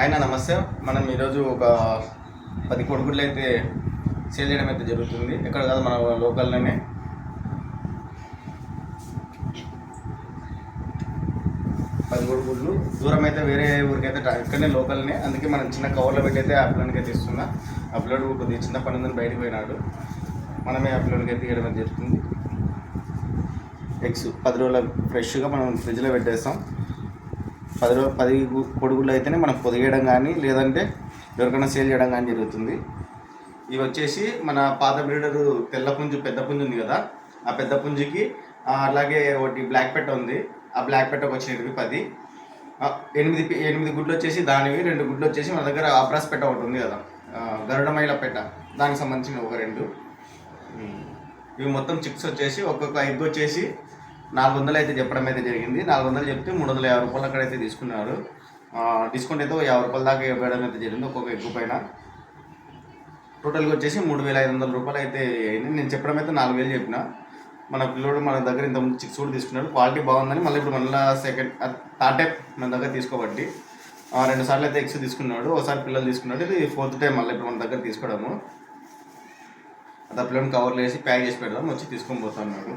ఆయన నమస్తే. మనం ఈరోజు ఒక పది కొడుకులు అయితే సేల్ చేయడం అయితే జరుగుతుంది. ఎక్కడ కాదు మన లోకల్లోనే. పది కొడుకుళ్ళు దూరం అయితే వేరే ఊరికైతే ఇక్కడనే లోకల్నే. అందుకే మనం చిన్న కవర్లో పెట్టి అయితే ఆ పిల్లలకి అయితే ఇస్తున్నా. కొద్దిగా చిన్న పని ఉందని బయటకు పోయినాడు. మనమే అప్లోడ్కి అయితే ఇవ్వడం జరుగుతుంది. ఎగ్స్ పది రోజుల ఫ్రెష్గా మనం ఫ్రిడ్జ్లో పెట్టేస్తాం. పది రోజు పది గు- అయితేనే మనం పొదిగేయడం కానీ లేదంటే ఎవరికైనా సేల్ చేయడం కానీ జరుగుతుంది. ఇవి వచ్చేసి మన పాత బ్రీడర్ తెల్ల పుంజు పెద్ద పుంజు ఉంది కదా. ఆ పెద్ద పుంజుకి అలాగే ఒకటి బ్లాక్ పెట్ట ఉంది. ఆ బ్లాక్ పెట్ట వచ్చినవి పది. ఎనిమిది ఎనిమిది గుడ్లు వచ్చేసి దానివి రెండు గుడ్లు వచ్చేసి మన దగ్గర అబ్రాస్ పెట్ట ఒకటి ఉంది కదా. ఆ, గరుడమైల పెట్ట దానికి సంబంధించిన ఒక రెండు. ఇవి మొత్తం చిక్స్ వచ్చేసి ఒక్కొక్క ఎగ్ వచ్చేసి నాలుగు వందలు అయితే చెప్పడం అయితే జరిగింది. నాలుగు వందలు చెప్తే మూడు వందల యాభై రూపాయలు అక్కడైతే తీసుకున్నారు. డిస్కౌంట్ అయితే యాభై రూపాయల దాకా ఇవ్వడం అయితే జరిగింది. ఒక్కొక్క ఎగ్ పైన. టోటల్గా వచ్చేసి మూడు వేల ఐదు వందల రూపాయలు అయితే అయింది. నేను చెప్పడం అయితే నాలుగు వేలు చెప్పిన. మన పిల్లోడు మన దగ్గర ఇంత చిక్స్ కూడా తీసుకున్నాడు. క్వాలిటీ బాగుందని మళ్ళీ ఇప్పుడు మళ్ళీ సెకండ్ థర్డ్ టైం మన దగ్గర తీసుకోబట్టి రెండు సార్లు అయితే ఎక్స్ తీసుకున్నాడు. ఒకసారి పిల్లలు తీసుకున్నాడు. ఇది ఫోర్త్ టైం మళ్ళీ ఇప్పుడు మన దగ్గర తీసుకోవడము. అది ఆ పిల్లల్ని కవర్లో వేసి ప్యాక్ చేసి పెడదాం వచ్చి తీసుకొని పోతున్నాడు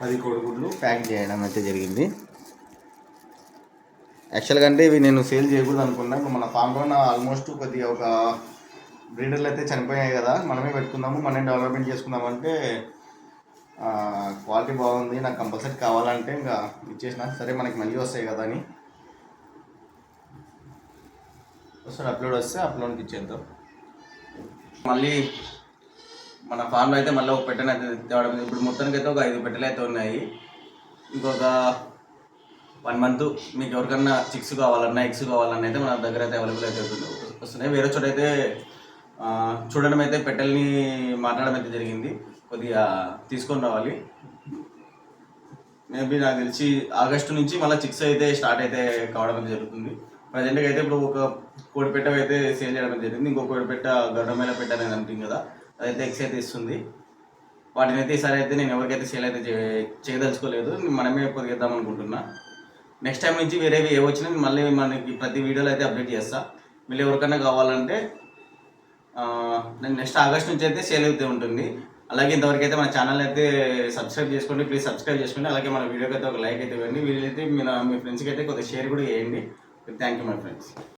పది కోడిగుడ్లు ప్యాక్ చేయడం అయితే జరిగింది. యాక్చువల్గా అంటే ఇవి నేను సేల్ చేయకూడదు అనుకున్నా. ఇప్పుడు మన ఫామ్లో ఆల్మోస్ట్ కొద్దిగా ఒక బ్రీడర్లు అయితే చనిపోయాయి కదా. మనమే పెట్టుకుందాము మనమే డెవలప్మెంట్ చేసుకుందామంటే క్వాలిటీ బాగుంది. నాకు కంపల్సరీ కావాలంటే ఇంకా ఇచ్చేసిన. సరే మనకి మళ్ళీ వస్తాయి కదా అని. ఒకసారి అప్లోడ్ వస్తే అప్లోడ్కి ఇచ్చేద్దాం. మళ్ళీ మన ఫామ్లో అయితే మళ్ళీ ఒక పెట్టెన తేవడం ఇప్పుడు మొత్తానికి అయితే ఒక ఐదు పెట్టెలు అయితే ఉన్నాయి. ఇంకొక వన్ మంత్ మీకు ఎవరికన్నా చిక్స్ కావాలన్నా ఎగ్స్ కావాలన్నా అయితే మన దగ్గర అయితే అవైలబుల్ అయితే వస్తున్నాయి. వేరే చోట అయితే చూడడం అయితే పెట్టెల్ని మాట్లాడడం అయితే జరిగింది. కొద్దిగా తీసుకొని రావాలి. మేబీ నాకు తెలిసి ఆగస్టు నుంచి మళ్ళీ చిక్స్ అయితే స్టార్ట్ అయితే కావడం అయితే జరుగుతుంది. ప్రజెంట్గా అయితే ఇప్పుడు ఒక కోడి పెట్ట అయితే సేల్ చేయడం జరిగింది. ఇంకో కోడి పెట్ట గడ్డమైన పెట్ట అనేది అంటుంది కదా. అదైతే ఎక్స్ అయితే ఇస్తుంది వాటిని అయితే ఈసారి అయితే నేను ఎవరికైతే సేల్ అయితే చే- చేయదలుచుకోలేదు మనమే పొదిగిద్దాం అనుకుంటున్నా. నెక్స్ట్ టైం నుంచి వేరేవి ఏ వచ్చినా మళ్ళీ మనకి ప్రతి వీడియోలో అయితే అప్డేట్ చేస్తా. మీరు ఎవరికైనా కావాలంటే నేను నెక్స్ట్ ఆగస్ట్ నుంచి అయితే సేల్ అయితే ఉంటుంది. అలాగే ఇంతవరకు అయితే మన ఛానల్ అయితే సబ్స్క్రైబ్ చేసుకోండి ప్లీజ్ సబ్స్క్రైబ్ చేసుకోండి. అలాగే మన వీడియోకి అయితే ఒక లైక్ అయితే ఇవ్వండి. వీలైతే మీ మీ ఫ్రెండ్స్కి అయితే కొద్దిగా షేర్ కూడా చేయండి. Thank you my friends